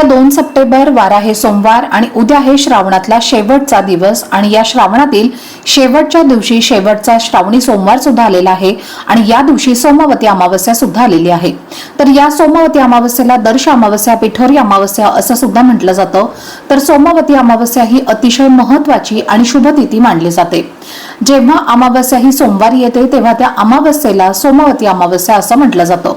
दोन सप्टेंबर वार आहे सोमवार आणि उद्या आहे श्रावणातला शेवटचा दिवस आणि या श्रावणातील शेवटच्या दिवशी शेवटचा श्रावणी सोमवार सुद्धा आलेला आहे आणि या दिवशी सोमवती अमावस्या सुद्धा आलेली आहे. तर या सोमवती अमावस्येला दर्श अमावस्या पिठोरी अमावस्या असं सुद्धा म्हटलं जातं. तर सोमवती अमावस्या ही अतिशय महत्वाची आणि शुभ तिथी मानली जाते. जेव्हा अमावस्या ही सोमवारी येते तेव्हा त्या अमावस्येला सोमवती अमावस्या असं म्हटलं जातं.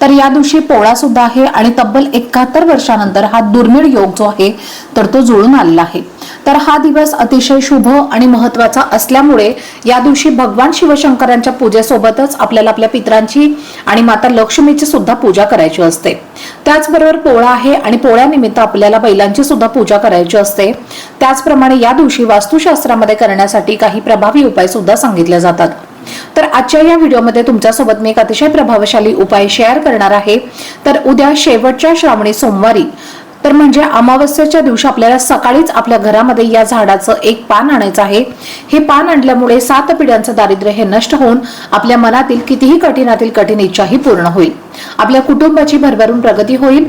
तर या दिवशी पोळा सुद्धा आहे आणि तब्बल एकाहत्तर वर्षानंतर हा दुर्मिळ योग जो आहे तर तो जुळून आलेला आहे. तर हा दिवस अतिशय शुभ आणि महत्त्वाचा असल्यामुळे या दिवशी भगवान शिवशंकरांच्या पूजेसोबतच आपल्याला आपल्या पितरांची आणि माता लक्ष्मीची सुद्धा पूजा करायची असते. त्याचबरोबर पोळा आहे आणि पोळ्यानिमित्त आपल्याला बैलांची सुद्धा पूजा करायची असते. त्याचप्रमाणे या दिवशी वास्तुशास्त्रामध्ये करण्यासाठी काही प्रभावी उपाय सुद्धा सांगितले जातात. तर आजच्या या व्हिडिओमध्ये तुमच्यासोबत मी एक अतिशय प्रभावशाली उपाय शेअर करणार आहे. तर उद्या शेवटच्या श्रावणी सोमवारी तर म्हणजे अमावस्येच्या दिवशी आपल्याला सकाळीच आपल्या घरामध्ये या झाडाचं एक पान आणायचं आहे. हे पान आणल्यामुळे सात पिढ्यांचं दारिद्र्य हे नष्ट होऊन आपल्या मनातील कितीही कठीणातील कठीण इच्छाही पूर्ण होईल. आपल्या कुटुंबाची भरभरून प्रगती होईल.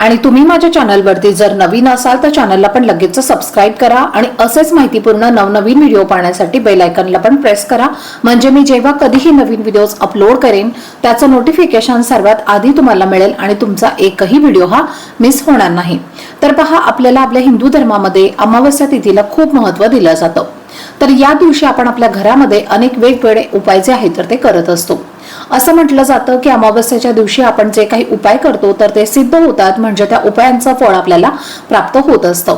आणि तुम्ही माझ्या चॅनलवरती जर नवीन असाल तर चॅनलला पण लगेच सबस्क्राईब करा आणि असेच माहितीपूर्ण नवनवीन व्हिडिओ पाहण्यासाठी बेल आयकनला पण प्रेस करा. म्हणजे मी जेव्हा कधीही नवीन व्हिडिओज अपलोड करेन त्याचं नोटिफिकेशन सर्वात आधी तुम्हाला मिळेल आणि तुमचा एकही व्हिडिओ हा मिस होणार नाही. तर पहा आपल्याला आपल्या हिंदू धर्मामध्ये अमावस्या तिथीला खूप महत्त्व दिलं जातं. तर या दिवशी आपण आपल्या घरामध्ये अनेक वेगवेगळे उपाय जे आहेत तर ते करत असतो. असं म्हटलं जातं की अमावस्येच्या दिवशी आपण जे काही उपाय करतो तर ते सिद्ध होतात म्हणजे त्या उपायांचं फळ आपल्याला प्राप्त होत असतं.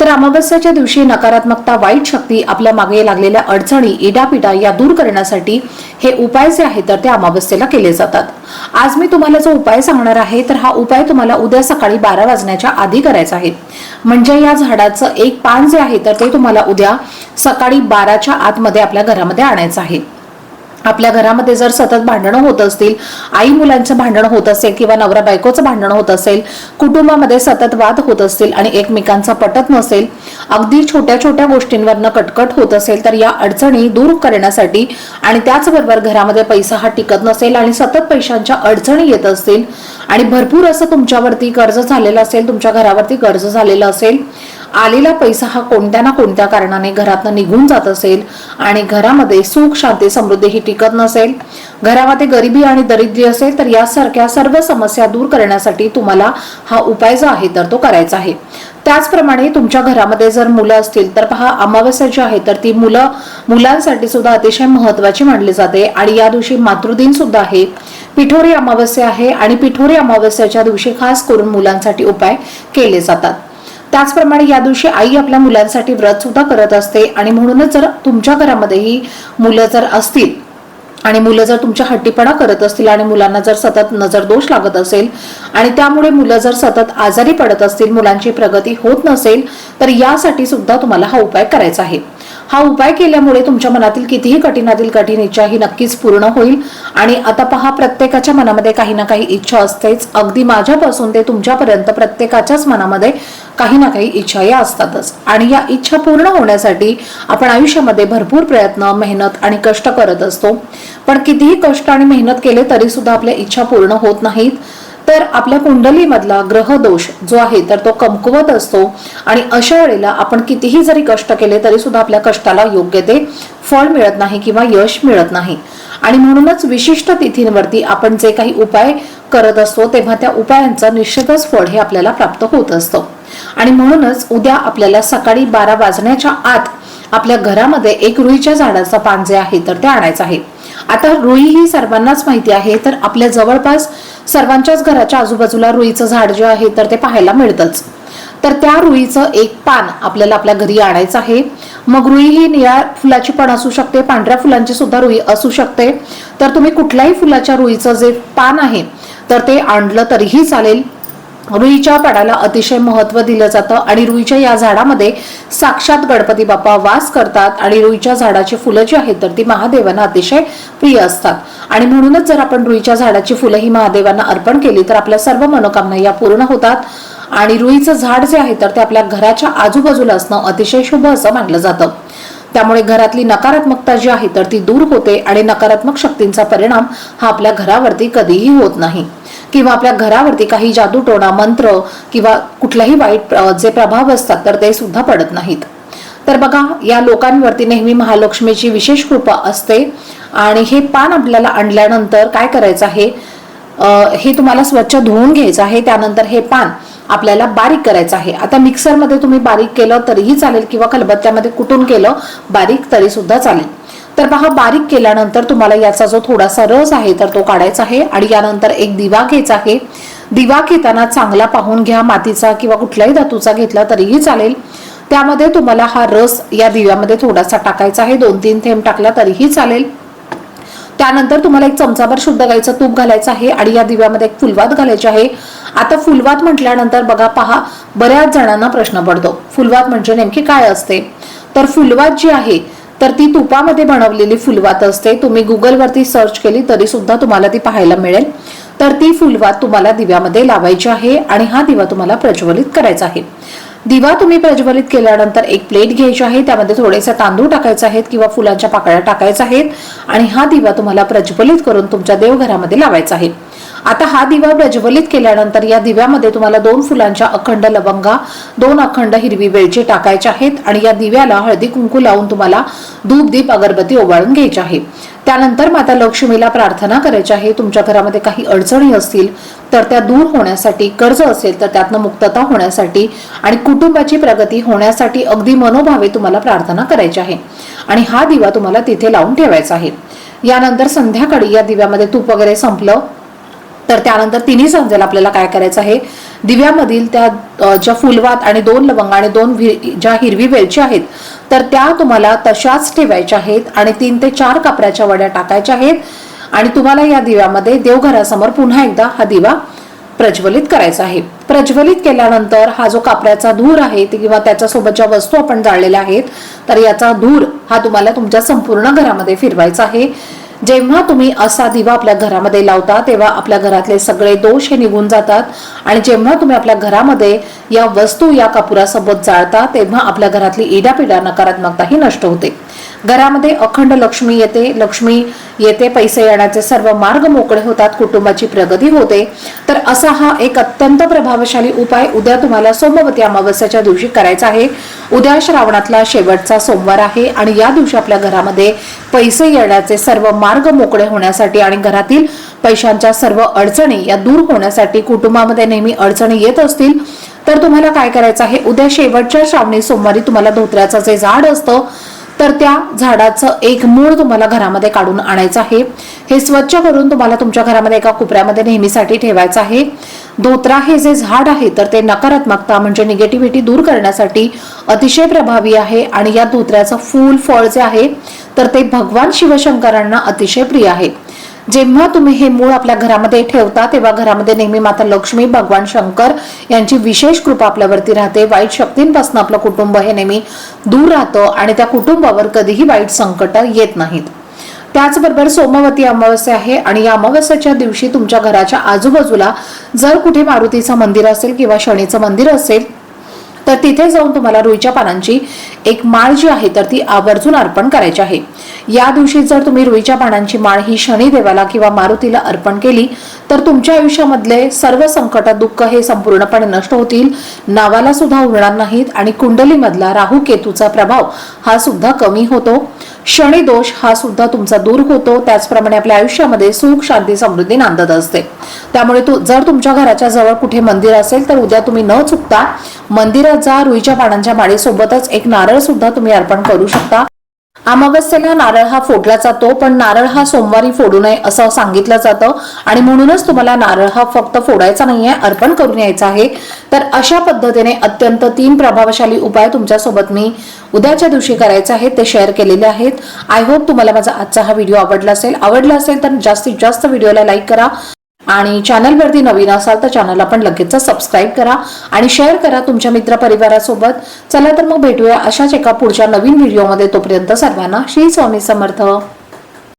तर अमावस्याच्या दिवशी नकारात्मकता वाईट शक्ती आपल्या मागे लागलेल्या अडचणी इडापिडा या दूर करण्यासाठी हे उपाय जे आहेत तर ते अमावस्येला केले जातात. आज मी तुम्हाला जो उपाय सांगणार आहे तर हा उपाय तुम्हाला उद्या सकाळी बारा वाजण्याच्या आधी करायचा आहे. म्हणजे या झाडाचं एक पान जे आहे तर ते तुम्हाला उद्या सकाळी बाराच्या आतमध्ये आपल्या घरामध्ये आणायचं आहे. आपल्या घरामध्ये जर सतत भांडणं होत असतील आई मुलांचं भांडण होत असेल किंवा नवरा बायकोचं भांडण होत असेल कुटुंबामध्ये सतत वाद होत असतील आणि एकमेकांचा पटत नसेल अगदी छोट्या छोट्या गोष्टींवरनं कटकट होत असेल तर या अडचणी दूर करण्यासाठी आणि त्याचबरोबर घरामध्ये पैसा हा टिकत नसेल आणि सतत पैशांच्या अडचणी येत असतील आणि भरपूर असं तुमच्यावरती कर्ज झालेलं असेल तुमच्या घरावरती कर्ज झालेलं असेल आलेला पैसा हा कोणत्या ना कोणत्या कारणाने घरातनं निघून जात असेल आणि घरामध्ये सुख शांती समृद्धी ही टिकत नसेल घरामध्ये गरिबी आणि दरिद्री असेल तर यासारख्या सर्व समस्या दूर करण्यासाठी तुम्हाला हा उपाय जो आहे तर तो करायचा आहे. त्याचप्रमाणे तुमच्या घरामध्ये जर मुलं असतील तर पहा अमावस्या जी आहे तर ती मुलं मुलांसाठी सुद्धा अतिशय महत्वाची मानली जाते. आणि या दिवशी मातृदिन सुद्धा आहे. पिठोरी अमावस्या आहे आणि पिठोरी अमावस्याच्या दिवशी खास करून मुलांसाठी उपाय केले जातात. त्याचप्रमाणे या दिवशी आई आपल्या मुलांसाठी व्रत सुद्धा करत असते आणि म्हणूनच जर तुमच्या घरामध्येही मुलं जर असतील आणि मुलं जर तुमच्या हट्टीपणा करत असतील आणि मुलांना जर सतत नजर दोष लागत असेल आणि त्यामुळे मुलं जर सतत आजारी पडत असतील मुलांची प्रगती होत नसेल तर यासाठी सुद्धा तुम्हाला हा उपाय करायचा आहे. हा उपाय केल्यामुळे तुमच्या मनातील कितीही कठीणातील कठीण इच्छा ही नक्कीच पूर्ण होईल. आणि आता पहा प्रत्येकाच्या मनामध्ये काही ना काही इच्छा असतेच. अगदी माझ्यापासून ते तुमच्यापर्यंत प्रत्येकाच्याच मनामध्ये काही ना काही इच्छा या असतातच. आणि या इच्छा पूर्ण होण्यासाठी आपण आयुष्यामध्ये भरपूर प्रयत्न मेहनत आणि कष्ट करत असतो. पण कितीही कष्ट आणि मेहनत केले तरी सुद्धा आपल्या इच्छा पूर्ण होत नाहीत. तर आपल्या कुंडलीमधला ग्रह दोष जो आहे तर तो कमकुवत असतो. आणि अशा वेळेला आपण कितीही जरी कष्ट केले तरी सुद्धा आपल्या कष्टाला योग्य ते फळ मिळत नाही किंवा यश मिळत नाही. आणि म्हणूनच विशिष्ट तिथींवरती आपण जे काही उपाय करत असतो तेव्हा त्या उपायांचं निश्चितच फळ हे आपल्याला प्राप्त होत असतं. आणि म्हणूनच उद्या आपल्याला सकाळी बारा वाजण्याच्या आत आपल्या घरामध्ये एक रुईच्या झाडाचं पान जे आहे तर ते आणायचं आहे. आता रुई ही सर्वांनाच माहिती आहे तर आपल्या जवळपास सर्वांच्याच घराच्या आजूबाजूला रुईचं झाड जे आहे तर ते पाहायला मिळतंच. तर त्या रुईचं एक पान आपल्याला आपल्या घरी आणायचं आहे. मग रुई ही निळ्या फुलाची पण असू शकते पांढऱ्या फुलांची सुद्धा रुई असू शकते. तर तुम्ही कुठल्याही फुलाच्या रुईचं जे पान आहे तर ते आणलं तरीही चालेल. रुईच्या पाडाला अतिशय महत्त्व दिलं जातं आणि रुईच्या या झाडामध्ये साक्षात गणपती बाप्पा वास करतात आणि रुईच्या झाडाची फुलं जी आहेत तर ती महादेवांना अतिशय प्रिय असतात. आणि म्हणूनच जर आपण रुईच्या झाडाची फुलं ही महादेवांना अर्पण केली तर आपल्या सर्व मनोकामना या पूर्ण होतात. आणि रुईचं झाड जे आहे तर ते आपल्या घराच्या आजूबाजूला असणं अतिशय शुभ असं मानलं जातं. त्यामुळे घरातली नकारात्मकता जी आहे तर ती दूर होते आणि नकारात्मक शक्तींचा परिणाम हा आपल्या घरावरती कधीही होत नाही. किंवा आपल्या घरावरती काही जादूटोणा मंत्र किंवा कुठलाही वाईट जे प्रभाव असतात तर ते सुद्धा पडत नाहीत. तर बघा या लोकांवरती नेहमी महालक्ष्मीची विशेष कृपा असते आणि हे पान आपल्याला आणल्यानंतर काय करायचं आहे? हे तुम्हाला स्वच्छ धुवून घ्यायचं आहे त्यानंतर हे पान आपल्याला बारीक करायचं आहे. आता मिक्सरमध्ये तुम्ही बारीक केलं तरीही चालेल किंवा खलबत्त्यामध्ये कुटून केलं बारीक तरी सुद्धा चालेल. तर पहा बारीक केल्यानंतर तुम्हाला याचा जो थोडासा रस आहे तर तो काढायचा आहे आणि यानंतर एक दिवा घ्यायचा आहे. दिवा घेताना चांगला पाहून घ्या मातीचा किंवा कुठल्याही धातूचा घेतला तरीही चालेल. त्यामध्ये तुम्हाला हा रस या दिव्यामध्ये थोडासा टाकायचा आहे दोन तीन थेंब टाकला तरीही चालेल. त्यानंतर तुम्हाला एक चमचाभर शुद्ध गाईचं तूप घालायचं आहे आणि या दिव्यामध्ये एक फुलवात घालायची आहे. आता फुलवात म्हटल्यानंतर बघा पहा बऱ्याच जणांना प्रश्न पडतो. फुलवात म्हणजे नेमकी काय असते? तर फुलवात जी आहे तर ती तुपामध्ये बनवलेली फुलवात असते. तुम्ही गुगलवरती सर्च केली तरी सुद्धा तुम्हाला ती पाहायला मिळेल. तर ती फुलवात तुम्हाला दिव्यामध्ये लावायची आहे आणि हा दिवा तुम्हाला प्रज्वलित करायचा आहे. दिवा तुम्ही प्रज्वलित केल्यानंतर एक प्लेट घ्यायची आहे. त्यामध्ये थोडेसे तांदूळ टाकायचे आहेत किंवा फुलांच्या पाकळ्या टाकायच्या आहेत आणि हा दिवा तुम्हाला प्रज्वलित करून तुमच्या देवघरामध्ये लावायचा आहे. आता हा दिवा प्रज्वलित केल्यानंतर या दिव्यामध्ये तुम्हाला दोन फुलांच्या अखंड लवंगा दोन अखंड हिरवी वेलची टाकायच्या आहेत आणि या दिव्याला हळदी कुंकू लावून तुम्हाला धूप दीप अगरबत्ती ओवाळून घ्यायची आहे. त्यानंतर माता लक्ष्मीला प्रार्थना करायची आहे. तुमच्या घरामध्ये काही अडचणी असतील तर त्या दूर होण्यासाठी कर्ज असेल तर त्यातनं मुक्तता होण्यासाठी आणि कुटुंबाची प्रगती होण्यासाठी अगदी मनोभावे तुम्हाला प्रार्थना करायची आहे. आणि हा दिवा तुम्हाला तिथे लावून ठेवायचा आहे. यानंतर संध्याकाळी या दिव्यामध्ये तूप वगैरे संपलं तर त्यानंतर तिन्ही समजेल आपल्याला काय करायचं आहे? दिव्यामधील त्या ज्या फुलवात आणि दोन लवंग आणि दोन ज्या हिरवी वेलची आहेत तर त्या तुम्हाला तशाच ठेवायच्या आहेत आणि तीन ते चार कापऱ्याच्या वड्या टाकायच्या आहेत आणि तुम्हाला या दिव्यामध्ये देवघरासमोर पुन्हा एकदा हा दिवा प्रज्वलित करायचा आहे. प्रज्वलित केल्यानंतर हा जो कापऱ्याचा धूर आहे किंवा त्याच्यासोबत ज्या वस्तू आपण जाळलेल्या आहेत तर याचा धूर हा तुम्हाला तुमच्या संपूर्ण घरामध्ये फिरवायचा आहे. जेव्हा तुम्ही असा दिवा आपल्या घरामध्ये लावता तेव्हा आपल्या घरातले सगळे दोष हे निघून जातात. आणि जेव्हा तुम्ही आपल्या घरामध्ये या वस्तू या कापुरासोबत जाळता तेव्हा आपल्या घरातली इडापिडा नकारात्मकता ही नष्ट होते. घरामध्ये अखंड लक्ष्मी येते. लक्ष्मी येते पैसे येण्याचे सर्व मार्ग मोकळे होतात कुटुंबाची प्रगती होते. तर असा हा एक अत्यंत प्रभावशाली उपाय उद्या तुम्हाला सोमवती अमावस्याच्या दिवशी करायचा आहे. उद्या श्रावणातला शेवटचा सोमवार आहे आणि या दिवशी आपल्या घरामध्ये पैसे येण्याचे सर्व मार्ग मोकळे होण्यासाठी आणि घरातील पैशांच्या सर्व अडचणी या दूर होण्यासाठी कुटुंबामध्ये नेहमी अडचणी येत असतील तर तुम्हाला काय करायचं आहे? उद्या शेवटच्या श्रावणी सोमवारी तुम्हाला धोत्र्याचं जे झाड असतं तर त्या झाडाचं एक मूळ तुम्हाला घरामध्ये काढून आणायचं आहे. हे स्वच्छ करून तुम्हाला तुमच्या घरामध्ये एका कोपऱ्यामध्ये नेहमीसाठी ठेवायचं आहे. धोत्रा हे जे झाड आहे तर ते नकारात्मकता म्हणजे निगेटिव्हिटी दूर करण्यासाठी अतिशय प्रभावी आहे आणि या धोत्र्याचं फूल फळ जे आहे तर ते भगवान शिवशंकरांना अतिशय प्रिय आहे. जेव्हा तुम्ही हे मूळ आपल्या घरामध्ये ठेवता तेव्हा घरामध्ये नेहमी माता लक्ष्मी भगवान शंकर यांची विशेष कृपा आपल्यावरती राहते. वाईट शक्तींपासून आपलं कुटुंब हे नेहमी दूर राहतं आणि त्या कुटुंबावर कधीही वाईट संकट येत नाहीत. त्याचबरोबर सोमवती अमावस्या आहे आणि या अमावस्याच्या दिवशी तुमच्या घराच्या आजूबाजूला जर कुठे मारुतीचं मंदिर असेल किंवा शनीचं मंदिर असेल तर तिथे जाऊन तुम्हाला रुईच्या पानांची एक माळ जी आहे तर ती आवर्जून अर्पण करायची आहे. या दिवशी जर तुम्ही रुईच्या पानांची माळ ही शनिदेवाला किंवा मारुतीला अर्पण केली तर तुमच्या आयुष्यामधले सर्व संकट दुःख हे संपूर्णपणे नष्ट होतील. नावाला सुद्धा उरणार नाहीत आणि कुंडलीमधला राहू केतूचा प्रभाव हा सुद्धा कमी होतो. शनी दोष हा सुद्धा तुमचा दूर होतो. त्याचप्रमाणे आपल्या आयुष्यामध्ये सुख शांती समृद्धी नांदत असते. त्यामुळे तू जर तुमच्या घराच्या जवळ कुठे मंदिर असेल तर उद्या तुम्ही न चुकता मंदिरात जा रुईच्या पानांच्या माळीसोबतच एक नारळ सुद्धा तुम्ही अर्पण करू शकता. अमावस्येला नारळ हा फोडला जातो पण नारळ हा सोमवारी फोडू नये असं सांगितलं जातं. आणि म्हणूनच तुम्हाला नारळ हा फक्त फोडायचा नाहीये अर्पण करून यायचा आहे. तर अशा पद्धतीने अत्यंत तीन प्रभावशाली उपाय तुमच्यासोबत मी उद्याच्या दिवशी करायचे आहेत ते शेअर केलेले आहेत. आय होप तुम्हाला माझा आजचा हा व्हिडिओ आवडला असेल. आवडला असेल तर जास्तीत जास्त व्हिडिओला लाईक करा. आणि चॅनलवरती नवीन असाल तर चॅनलला पण लगेच सबस्क्राईब करा आणि शेअर करा तुमच्या मित्रपरिवारासोबत चला तर मग भेटूया अशाच एका पुढच्या नवीन व्हिडिओमध्ये तोपर्यंत सर्वांना श्री स्वामी समर्थ.